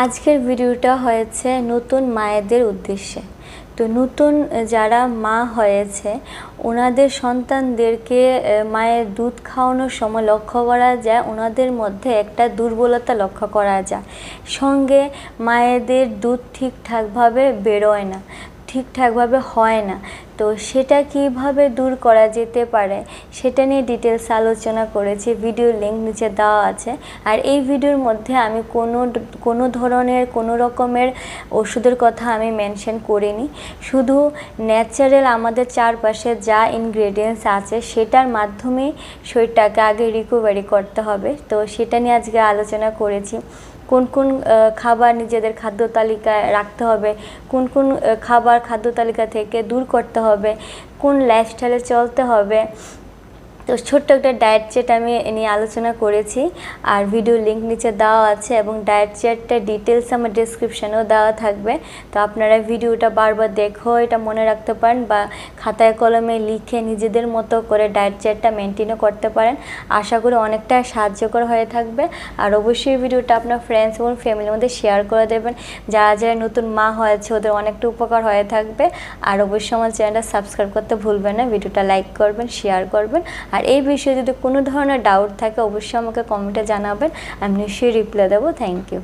আজকের ভিডিওটা হয়েছে নতুন মায়েদের উদ্দেশ্যে। তো নতুন যারা মা হয়েছে, ওনাদের সন্তানদেরকে মায়ের দুধ খাওয়ানোর সময় লক্ষ্য করা যায়, ওনাদের মধ্যে একটা দুর্বলতা লক্ষ্য করা যায়। সঙ্গে মায়েদের দুধ ঠিকঠাকভাবে বেরোয় না। ঠিকঠাকভাবে হয় না। তো সেটা কীভাবে দূর করা যেতে পারে, সেটা নিয়ে ডিটেলস আলোচনা করেছি। ভিডিওর লিঙ্ক নিচে দেওয়া আছে। আর এই ভিডিওর মধ্যে আমি কোনো কোনো ধরনের, কোনো রকমের ওষুধের কথা আমি মেনশন করিনি। শুধু ন্যাচারাল আমাদের চারপাশে যা ইনগ্রেডিয়েন্টস আছে, সেটার মাধ্যমেই শরীরটাকে আগে রিকভারি করতে হবে। তো সেটা নিয়ে আজকে আলোচনা করেছি। কোন কোন খাবার নিজেদের খাদ্য তালিকায় রাখতে হবে, কোন কোন খাবার খাদ্য তালিকা থেকে দূর করতে হবে, কোন লাইফস্টাইলে চলতে হবে তো ছোট্ট একটা ডায়েট চার্ট আমি নিয়ে আলোচনা করেছি, আর ভিডিও লিঙ্ক নিচে দেওয়া আছে এবং ডায়েট চার্টটা ডিটেলস আমার ডিসক্রিপশানেও দেওয়া থাকবে। তো আপনারা ভিডিওটা বারবার দেখো, এটা মনে রাখতে পারেন বা খাতায় কলমে লিখে নিজেদের মতো করে ডায়েট চার্টটা মেনটেনও করতে পারেন। আশা করি অনেকটা সাহায্যকর হয়ে থাকবে। আর অবশ্যই ভিডিওটা আপনার ফ্রেন্ডস এবং ফ্যামিলির মধ্যে শেয়ার করে দেবেন। যারা যারা নতুন মা হয়েছে, ওদের অনেকটা উপকার হয়ে থাকবে। আর অবশ্যই আমার চ্যানেলটা সাবস্ক্রাইব করতে ভুলবেন না। ভিডিওটা লাইক করবেন শেয়ার করবেন। আর এই বিষয়ে যদি কোনো ধরনের ডাউট থাকে, অবশ্যই আমাকে কমেন্টে জানাবেন। আমি নিশ্চয়ই রিপ্লাই দেবো। Thank you